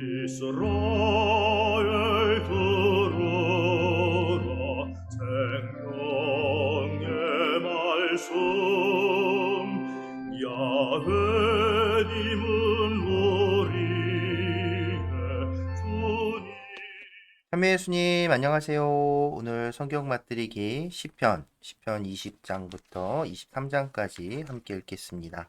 이스라엘 예수님 안녕하세요. 오늘 성경 맛들이기 10편, 10편 20장부터 23장까지 함께 읽겠습니다.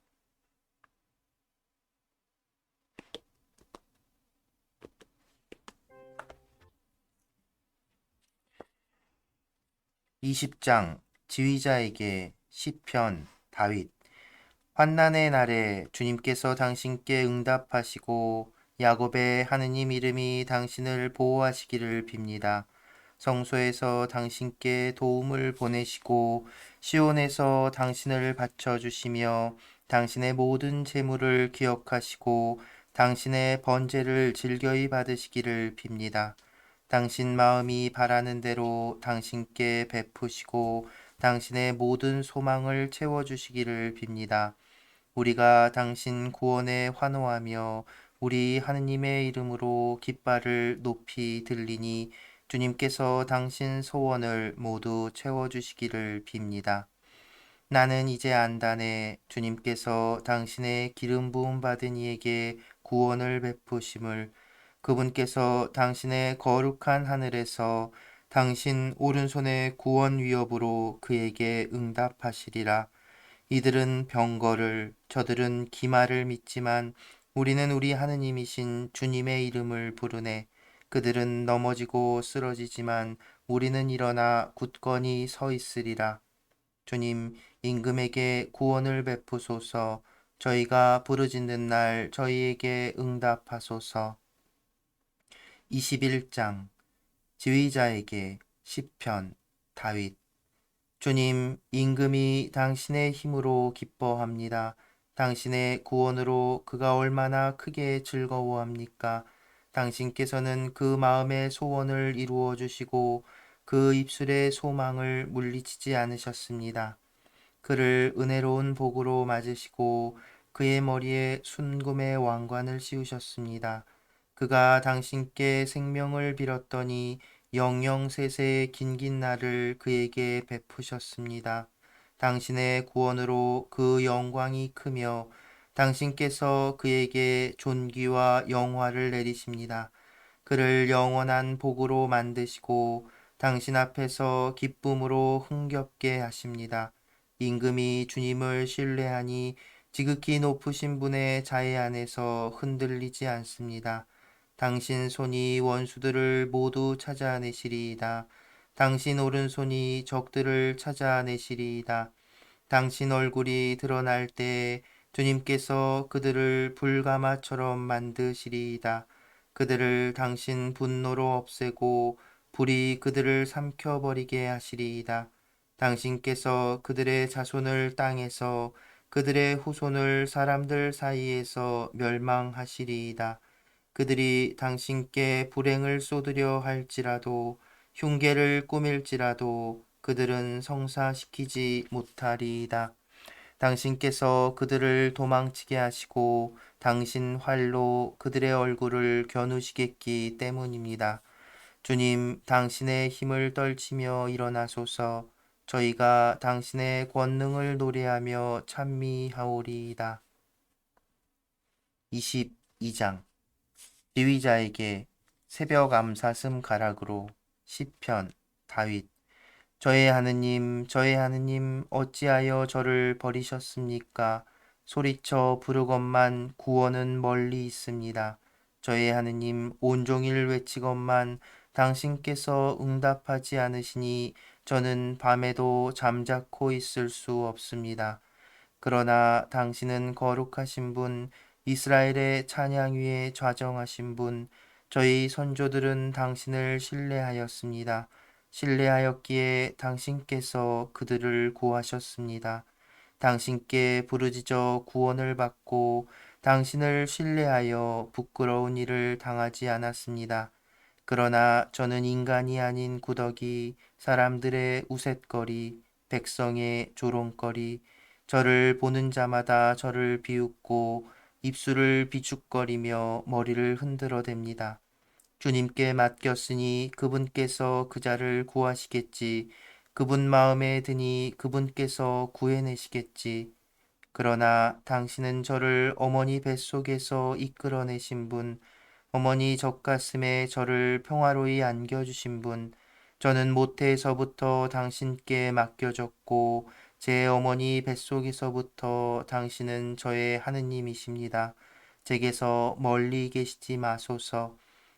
(20장) 지휘자에게 시편 다윗 환난의 날에 주님께서 당신께 응답하시고 야곱의 하느님 이름이 당신을 보호하시기를 빕니다. 성소에서 당신께 도움을 보내시고 시온에서 당신을 바쳐 주시며 당신의 모든 재물을 기억하시고 당신의 번제를 즐겨이 받으시기를 빕니다. 당신 마음이 바라는 대로 당신께 베푸시고 당신의 모든 소망을 채워 주시기를 빕니다. 우리가 당신 구원에 환호하며 우리 하느님의 이름으로 깃발을 높이 들리니 주님께서 당신 소원을 모두 채워주시기를 빕니다. 나는 이제 안다네 주님께서 당신의 기름 부음 받은 이에게 구원을 베푸심을 그분께서 당신의 거룩한 하늘에서 당신 오른손의 구원 위협으로 그에게 응답하시리라. 이들은 병거를 저들은 기마를 믿지만 우리는 우리 하느님이신 주님의 이름을 부르네. 그들은 넘어지고 쓰러지지만 우리는 일어나 굳건히 서 있으리라. 주님, 임금에게 구원을 베푸소서. 저희가 부르짖는 날 저희에게 응답하소서. 21장 지휘자에게 시편 다윗 주님, 임금이 당신의 힘으로 기뻐합니다. 당신의 구원으로 그가 얼마나 크게 즐거워합니까? 당신께서는 그 마음의 소원을 이루어 주시고 그 입술의 소망을 물리치지 않으셨습니다. 그를 은혜로운 복으로 맞으시고 그의 머리에 순금의 왕관을 씌우셨습니다. 그가 당신께 생명을 빌었더니 영영세세의 긴긴 날을 그에게 베푸셨습니다. 당신의 구원으로 그 영광이 크며 당신께서 그에게 존귀와 영화를 내리십니다. 그를 영원한 복으로 만드시고 당신 앞에서 기쁨으로 흥겹게 하십니다. 임금이 주님을 신뢰하니 지극히 높으신 분의 자애 안에서 흔들리지 않습니다. 당신 손이 원수들을 모두 찾아내시리이다. 당신 오른손이 적들을 찾아내시리이다. 당신 얼굴이 드러날 때 주님께서 그들을 불가마처럼 만드시리이다. 그들을 당신 분노로 없애고 불이 그들을 삼켜버리게 하시리이다. 당신께서 그들의 자손을 땅에서 그들의 후손을 사람들 사이에서 멸망하시리이다. 그들이 당신께 불행을 쏟으려 할지라도 흉계를 꾸밀지라도 그들은 성사시키지 못하리이다. 당신께서 그들을 도망치게 하시고 당신 활로 그들의 얼굴을 겨누시겠기 때문입니다. 주님, 당신의 힘을 떨치며 일어나소서 저희가 당신의 권능을 노래하며 찬미하오리이다. 22장 지휘자에게 새벽 암사슴 가락으로 시편 다윗 저의 하느님, 저의 하느님, 어찌하여 저를 버리셨습니까? 소리쳐 부르건만 구원은 멀리 있습니다. 저의 하느님, 온종일 외치건만 당신께서 응답하지 않으시니 저는 밤에도 잠자코 있을 수 없습니다. 그러나 당신은 거룩하신 분, 이스라엘의 찬양 위에 좌정하신 분, 저희 선조들은 당신을 신뢰하였습니다. 신뢰하였기에 당신께서 그들을 구하셨습니다. 당신께 부르짖어 구원을 받고 당신을 신뢰하여 부끄러운 일을 당하지 않았습니다. 그러나 저는 인간이 아닌 구더기, 사람들의 우쇳거리, 백성의 조롱거리, 저를 보는 자마다 저를 비웃고 입술을 비축거리며 머리를 흔들어댑니다. 주님께 맡겼으니 그분께서 그 자를 구하시겠지. 그분 마음에 드니 그분께서 구해내시겠지. 그러나 당신은 저를 어머니 뱃속에서 이끌어내신 분, 어머니 젖가슴에 저를 평화로이 안겨주신 분, 저는 모태에서부터 당신께 맡겨졌고, 제 어머니 뱃속에서부터 당신은 저의 하느님이십니다. 제게서 멀리 계시지 마소서.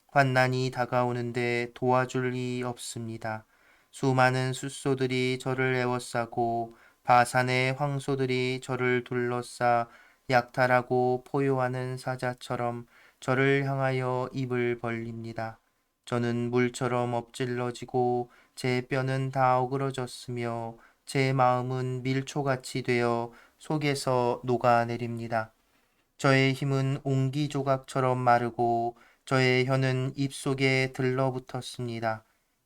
환난이 다가오는데 도와줄 리 없습니다. 수많은 숫소들이 저를 에워싸고 바산의 황소들이 저를 둘러싸 약탈하고 포효하는 사자처럼 저를 향하여 입을 벌립니다. 저는 물처럼 엎질러지고 제 뼈는 다 어그러졌으며 제 마음은 밀초같이 되어 속에서 녹아내립니다. 저의 힘은 옹기 조각처럼 마르고 저의 혀는 입속에 들러붙었습니다.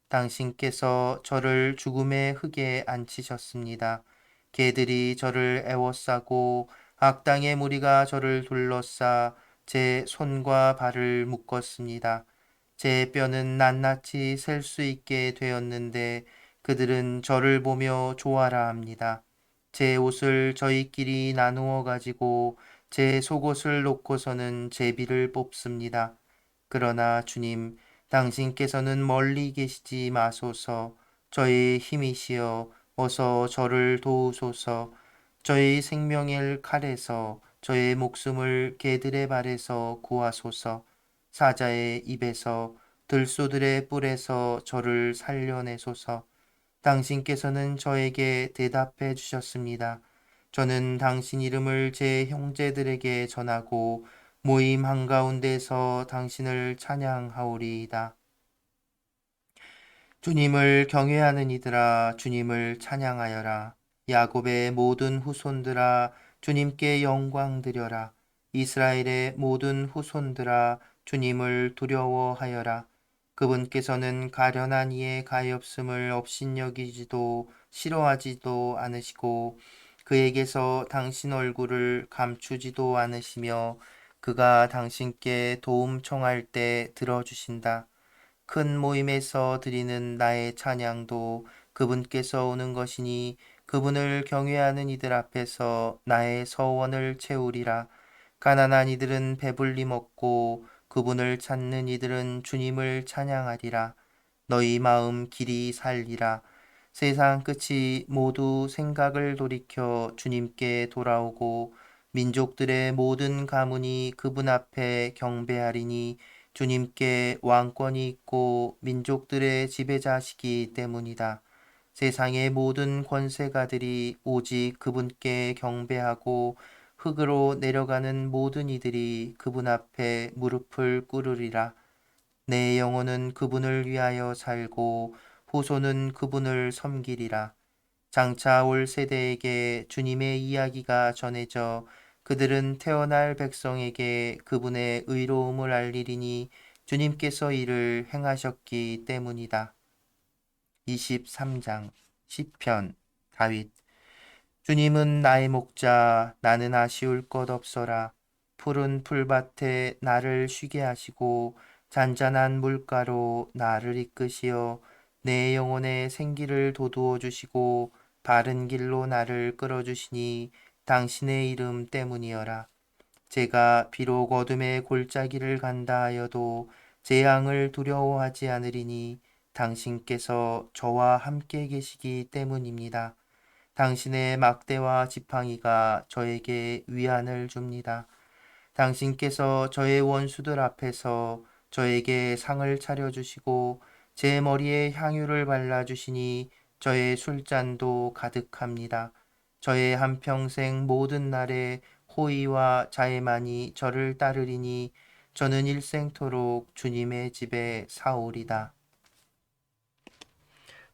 당신께서 저를 죽음의 흙에 앉히셨습니다. 개들이 저를 애워싸고 악당의 무리가 저를 둘러싸 제 손과 발을 묶었습니다. 제 뼈는 낱낱이 셀 수 있게 되었는데 그들은 저를 보며 좋아라 합니다. 제 옷을 저희끼리 나누어 가지고 제 속옷을 놓고서는 제비를 뽑습니다. 그러나 주님, 당신께서는 멀리 계시지 마소서. 저의 힘이시여 어서 저를 도우소서. 저의 생명일 칼에서 저의 목숨을 개들의 발에서 구하소서. 사자의 입에서 들소들의 뿔에서 저를 살려내소서. 당신께서는 저에게 대답해 주셨습니다. 저는 당신 이름을 제 형제들에게 전하고 모임 한가운데서 당신을 찬양하오리이다. 주님을 경외하는 이들아 주님을 찬양하여라. 야곱의 모든 후손들아 주님께 영광 드려라. 이스라엘의 모든 후손들아 주님을 두려워하여라. 그분께서는 가련한 이의 가엾음을 업신여기지도 싫어하지도 않으시고 그에게서 당신 얼굴을 감추지도 않으시며 그가 당신께 도움 청할 때 들어주신다. 큰 모임에서 드리는 나의 찬양도 그분께서 오는 것이니 그분을 경외하는 이들 앞에서 나의 서원을 채우리라. 가난한 이들은 배불리 먹고 그분을 찾는 이들은 주님을 찬양하리라. 너희 마음 길이 살리라. 세상 끝이 모두 생각을 돌이켜 주님께 돌아오고 민족들의 모든 가문이 그분 앞에 경배하리니 주님께 왕권이 있고 민족들의 지배자시기 때문이다. 세상의 모든 권세가들이 오직 그분께 경배하고 흙으로 내려가는 모든 이들이 그분 앞에 무릎을 꿇으리라. 내 영혼은 그분을 위하여 살고 후손은 그분을 섬기리라. 장차 올 세대에게 주님의 이야기가 전해져 그들은 태어날 백성에게 그분의 의로움을 알리리니 주님께서 이를 행하셨기 때문이다. 23장 시편 다윗 주님은 나의 목자 나는 아쉬울 것 없어라 푸른 풀밭에 나를 쉬게 하시고 잔잔한 물가로 나를 이끄시어 내 영혼의 생기를 돋우어 주시고 바른 길로 나를 끌어 주시니 당신의 이름 때문이여라. 제가 비록 어둠의 골짜기를 간다 하여도 재앙을 두려워하지 않으리니 당신께서 저와 함께 계시기 때문입니다. 당신의 막대와 지팡이가 저에게 위안을 줍니다. 당신께서 저의 원수들 앞에서 저에게 상을 차려주시고 제 머리에 향유를 발라주시니 저의 술잔도 가득합니다. 저의 한평생 모든 날에 호의와 자애만이 저를 따르리니 저는 일생토록 주님의 집에 사오리다.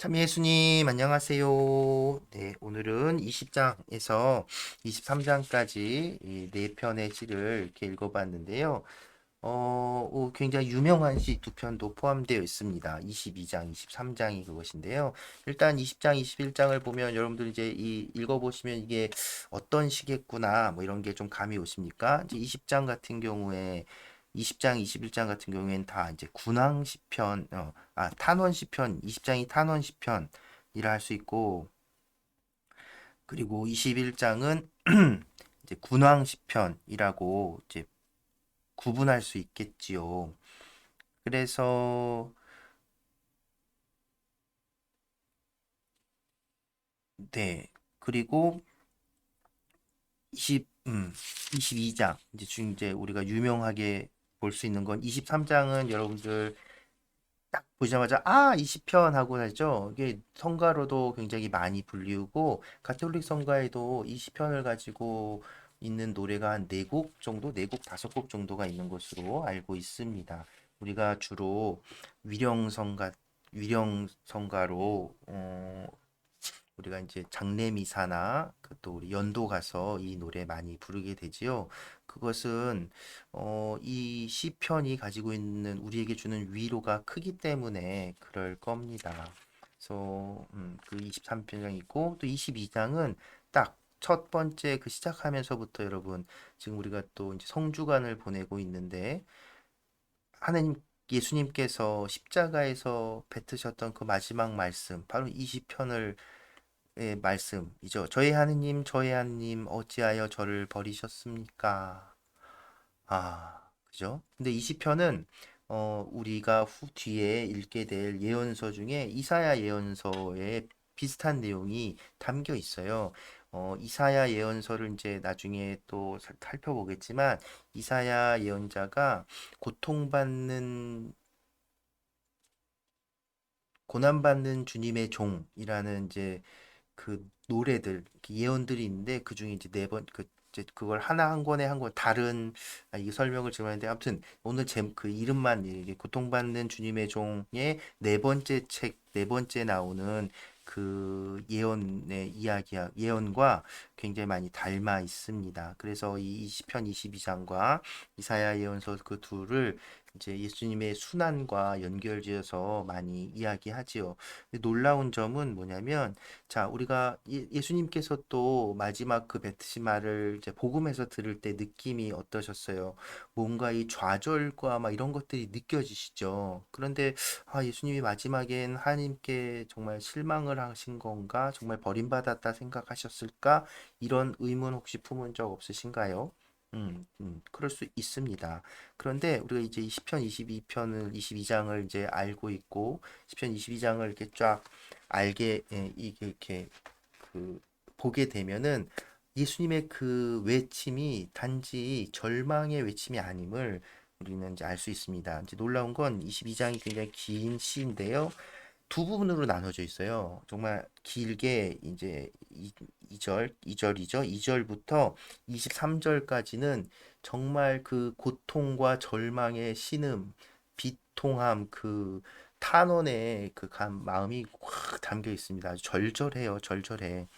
참 예수님 안녕하세요. 네, 오늘은 20장에서 23장까지 이네 편의 시를 이렇게 읽어봤는데요. 어, 오, 굉장히 유명한 시 두 편도 포함되어 있습니다. 22장, 23장이 그것인데요. 일단 20장, 21장을 보면 여러분들 이제 이 읽어보시면 이게 어떤 시겠구나 뭐 이런 게 좀 감이 오십니까? 이제 20장 같은 경우에 20장, 21장 같은 경우에는 다 이제 군왕 시편, 어, 아, 탄원 시편, 20장이 탄원 시편이라 할 수 있고, 그리고 21장은 이제 군왕 시편이라고 이제 구분할 수 있겠지요. 그래서 네, 그리고 20, 음, 22장 이제 중 이제 우리가 유명하게 볼 수 있는 건 23장은 여러분들 딱 보자마자 아 20편 하고 하죠. 이게 성가로도 굉장히 많이 불리우고 가톨릭 성가에도 20편을 가지고 있는 노래가 한네곡 정도, 네곡 다섯 곡 정도가 있는 것으로 알고 있습니다. 우리가 주로 위령성가 위령성가로 어, 우리가 이제 장례미사나 그또 우리 연도 가서 이 노래 많이 부르게 되지요. 그것은 어, 이 시편이 가지고 있는 우리에게 주는 위로가 크기 때문에 그럴 겁니다. 그래서 음, 그 23편이 있고 또 22장은 딱 첫 번째 그 시작하면서부터 여러분 지금 우리가 또 이제 성주간을 보내고 있는데 하나님 예수님께서 십자가에서 뱉으셨던 그 마지막 말씀 바로 20편을 의 말씀이죠. 저희 하느님, 저희 하느님, 어찌하여 저를 버리셨습니까? 아, 그죠? 근데 20편은 어, 우리가 후 뒤에 읽게 될 예언서 중에 이사야 예언서에 비슷한 내용이 담겨 있어요. 어, 이사야 예언서를 이제 나중에 또 살- 살펴보겠지만 이사야 예언자가 고통받는 고난받는 주님의 종이라는 이제 그 노래들 그 예언들이 있는데 그 중에 이제 네 번 그 그걸 하나 한 권에 한 권 다른 아, 이 설명을 지금 하는데 아무튼 오늘 제 그 이름만 이게 고통받는 주님의 종의 네 번째 책 네 번째 나오는 그 예언의 이야기야 예언과 굉장히 많이 닮아 있습니다. 그래서 이 20편 22장과 이사야 예언서 그 둘을 이제 예수님의 순환과 연결지어서 많이 이야기하지요. 놀라운 점은 뭐냐면 자, 우리가 예, 예수님께서 또 마지막 그 베트시마를 이제 복음에서 들을 때 느낌이 어떠셨어요? 뭔가 이 좌절과 막 이런 것들이 느껴지시죠? 그런데 아, 예수님이 마지막엔 하나님께 정말 실망을 하신 건가? 정말 버림받았다 생각하셨을까? 이런 의문 혹시 품은 적 없으신가요? 음, 음, 그럴 수 있습니다. 그런데 우리가 이제 10편, 22편을, 22장을 이제 알고 있고, 10편, 22장을 이렇게 쫙 알게, 예, 이게 이렇게 그 보게 되면은 예수님의 그 외침이 단지 절망의 외침이 아님을 우리는 이제 알 수 있습니다. 이제 놀라운 건 22장이 굉장히 긴 시인데요. 두 부분으로 나눠져 있어요. 정말 길게 이제 2절, 2절이죠. 2절부터 23절까지는 정말 그 고통과 절망의 신음, 비통함, 그 탄원의 그 감, 마음이 확 담겨 있습니다. 아주 절절해요. 절절해.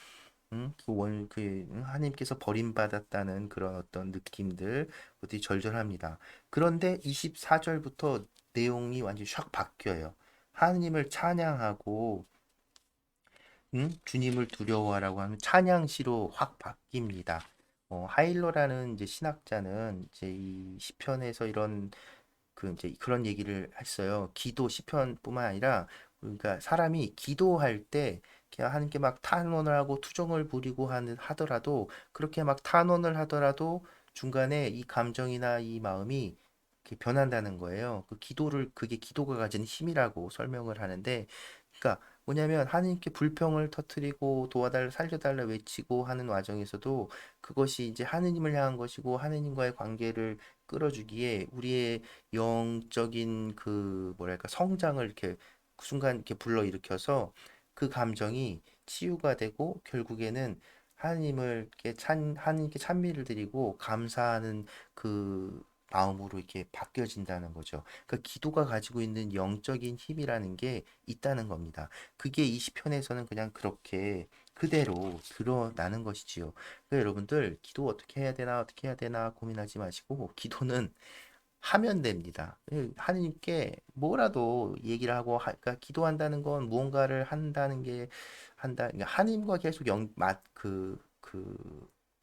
음, 그 원, 그, 음, 하나님께서 버림받았다는 그런 어떤 느낌들, 그것들이 절절합니다. 그런데 24절부터 내용이 완전히 샥 바뀌어요. 하나님을 찬양하고, 음, 주님을 두려워하라고 하는 찬양시로 확 바뀝니다. 어, 하일러라는 이제 신학자는 이제 이 시편에서 이런 그 이제 그런 얘기를 했어요. 기도 시편뿐만 아니라 그러니까 사람이 기도할 때 그냥 하나님께 막 탄원을 하고 투정을 부리고 하는 하더라도 그렇게 막 탄원을 하더라도 중간에 이 감정이나 이 마음이 변한다는 거예요. 그 기도를 그게 기도가 가진 힘이라고 설명을 하는데 그러니까 뭐냐면 하나님께 불평을 터뜨리고 도와달라 살려달라 외치고 하는 와중에서도 그것이 이제 하느님을 향한 것이고 하느님과의 관계를 끌어주기에 우리의 영적인 그 뭐랄까 성장을 이렇게 그 순간 이렇게 불러 일으켜서 그 감정이 치유가 되고 결국에는 이렇게 찬 하나님께 찬미를 드리고 감사하는 그 마음으로 이렇게 바뀌어진다는 거죠. 그 기도가 가지고 있는 영적인 힘이라는 게 있다는 겁니다. 그게 이 시편에서는 그냥 그렇게 그대로 드러나는 것이지요. 그러니까 여러분들 기도 어떻게 해야 되나 어떻게 해야 되나 고민하지 마시고 기도는 하면 됩니다. 예, 하느님께 뭐라도 얘기를 하고 하, 그러니까 기도한다는 건 무언가를 한다는 게 한다. 그러니까 하나님과 계속 영, 맛, 그, 그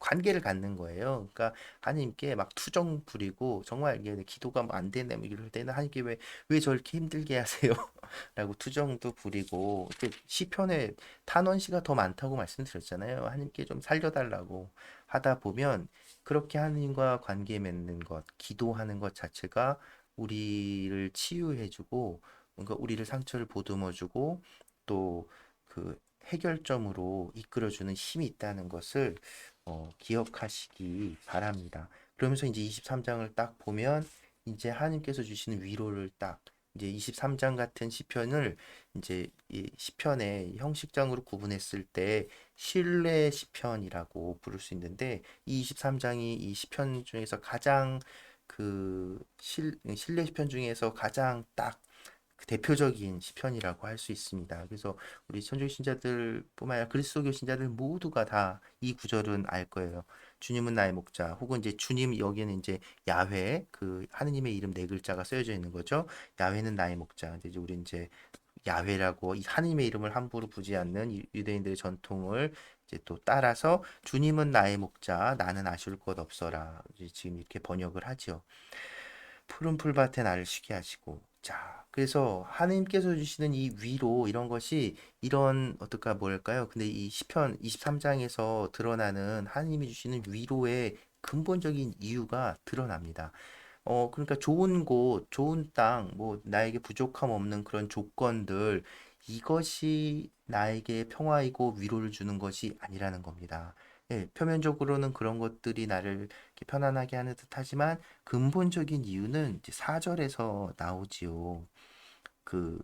관계를 갖는 거예요. 그러니까 하나님께 막 투정 부리고 정말 이게 기도가 뭐 안 되네 뭐 이럴 때는 하나님께 왜 왜 저렇게 힘들게 하세요? 라고 투정도 부리고 시편에 탄원시가 더 많다고 말씀드렸잖아요. 하나님께 좀 살려달라고 하다 보면 그렇게 하나님과 관계 맺는 것, 기도하는 것 자체가 우리를 치유해주고 뭔가 우리를 상처를 보듬어주고 또 그 해결점으로 이끌어주는 힘이 있다는 것을 어, 기억하시기 바랍니다. 그러면서 이제 23장을 딱 보면 이제 하나님께서 주시는 위로를 딱 이제 23장 같은 시편을 이제 이 시편의 형식장으로 구분했을 때 신뢰 시편이라고 부를 수 있는데 이 23장이 이 시편 중에서 가장 그 실, 신뢰 시편 중에서 가장 딱 그 대표적인 시편이라고 할 수 있습니다. 그래서 우리 천주교 신자들뿐만 아니라 그리스도교 신자들 모두가 다 이 구절은 알 거예요. 주님은 나의 목자, 혹은 이제 주님 여기는 이제 야훼 그 하느님의 이름 네 글자가 쓰여져 있는 거죠. 야훼는 나의 목자. 이제 우리 이제 야훼라고 이 하느님의 이름을 함부로 부지 않는 유대인들의 전통을 이제 또 따라서 주님은 나의 목자, 나는 아쉬울 것 없어라. 지금 이렇게 번역을 하죠. 푸른 풀밭에 나를 쉬게 하시고 자, 그래서 하나님께서 주시는 이 위로 이런 것이 이런 어떨까 뭐랄까요? 근데 이 시편 23장에서 드러나는 하나님이 주시는 위로의 근본적인 이유가 드러납니다. 어, 그러니까 좋은 곳, 좋은 땅, 뭐 나에게 부족함 없는 그런 조건들 이것이 나에게 평화이고 위로를 주는 것이 아니라는 겁니다. 예, 표면적으로는 그런 것들이 나를 편안하게 하는 듯 하지만 근본적인 이유는 이제 4절에서 나오지요. 그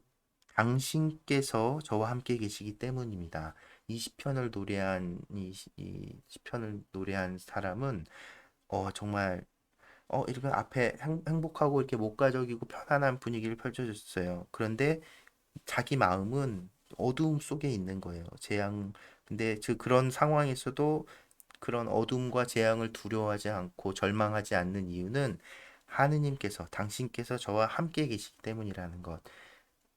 당신께서 저와 함께 계시기 때문입니다. 이 시편을 노래한 이, 이 시편을 노래한 사람은 어 정말 어 이렇게 앞에 행, 행복하고 이렇게 목가적이고 편안한 분위기를 펼쳐줬어요. 그런데 자기 마음은 어두움 속에 있는 거예요. 재앙 근데 즉 그런 상황에서도 그런 어둠과 재앙을 두려워하지 않고 절망하지 않는 이유는 하느님께서 당신께서 저와 함께 계시기 때문이라는 것.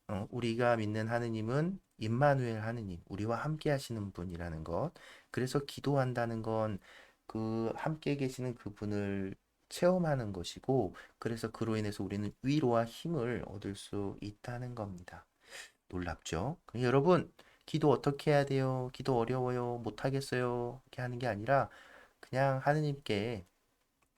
어, 우리가 믿는 하느님은 임마누엘 하느님, 우리와 함께 하시는 분이라는 것. 그래서 기도한다는 건 그 함께 계시는 그분을 체험하는 것이고, 그래서 그로 인해서 우리는 위로와 힘을 얻을 수 있다는 겁니다. 놀랍죠? 여러분, 기도 어떻게 해야 돼요? 기도 어려워요. 못 하겠어요. 이렇게 하는 게 아니라 그냥 하느님께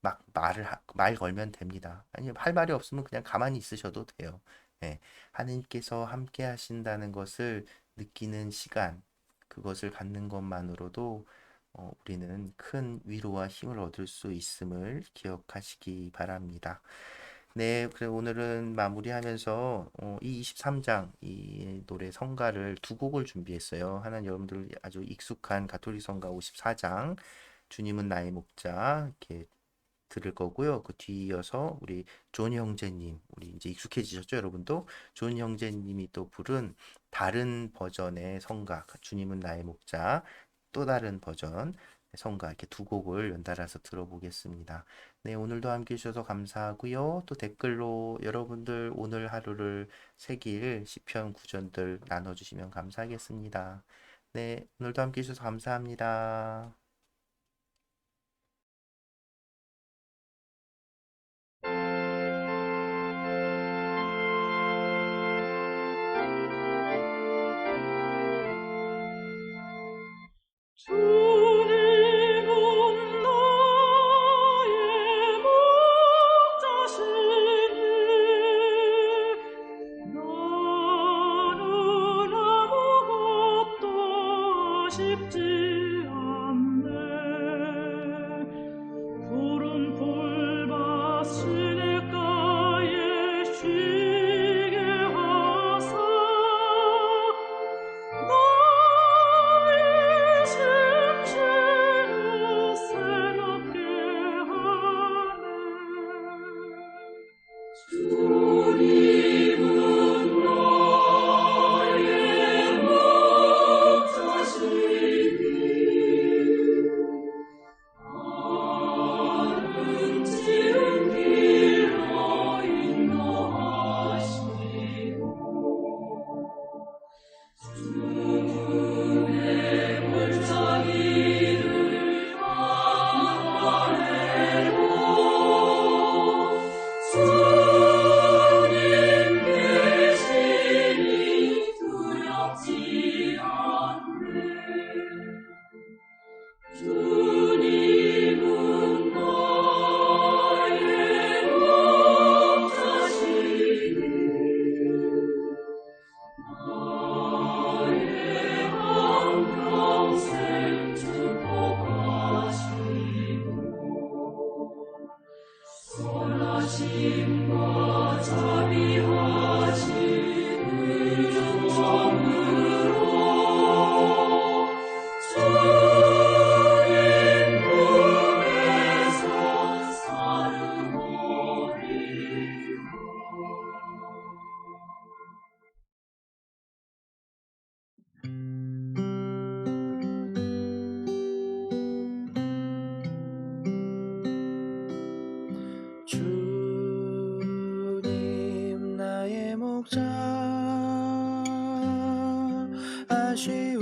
막 말을 하, 말 걸면 됩니다. 아니 할 말이 없으면 그냥 가만히 있으셔도 돼요. 예, 하느님께서 함께 하신다는 것을 느끼는 시간, 그것을 갖는 것만으로도 어, 우리는 큰 위로와 힘을 얻을 수 있음을 기억하시기 바랍니다. 네, 그래 오늘은 마무리하면서 어, 이 23장 이 노래 성가를 두 곡을 준비했어요. 하나는 여러분들 아주 익숙한 가톨릭 성가 54장 주님은 나의 목자 이렇게 들을 거고요. 그 뒤이어서 우리 존 형제님, 우리 이제 익숙해지셨죠, 여러분도? 존 형제님이 또 부른 다른 버전의 성가, 주님은 나의 목자, 또 다른 버전 성가 이렇게 두 곡을 연달아서 들어보겠습니다. 네, 오늘도 함께 해주셔서 감사하고요. 또 댓글로 여러분들 오늘 하루를 새길 시편 구전들 나눠주시면 감사하겠습니다. 네, 오늘도 함께 해주셔서 감사합니다. she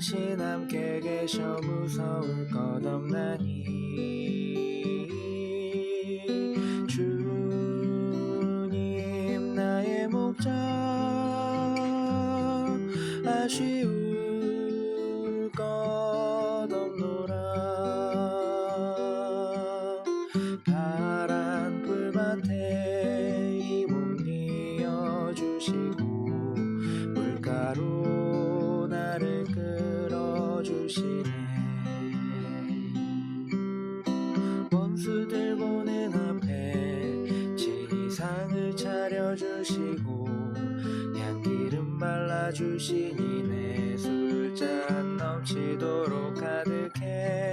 당신 함께 계셔 무서울 것 없나니. 주님 나의 목자. 넘치도록 가득해.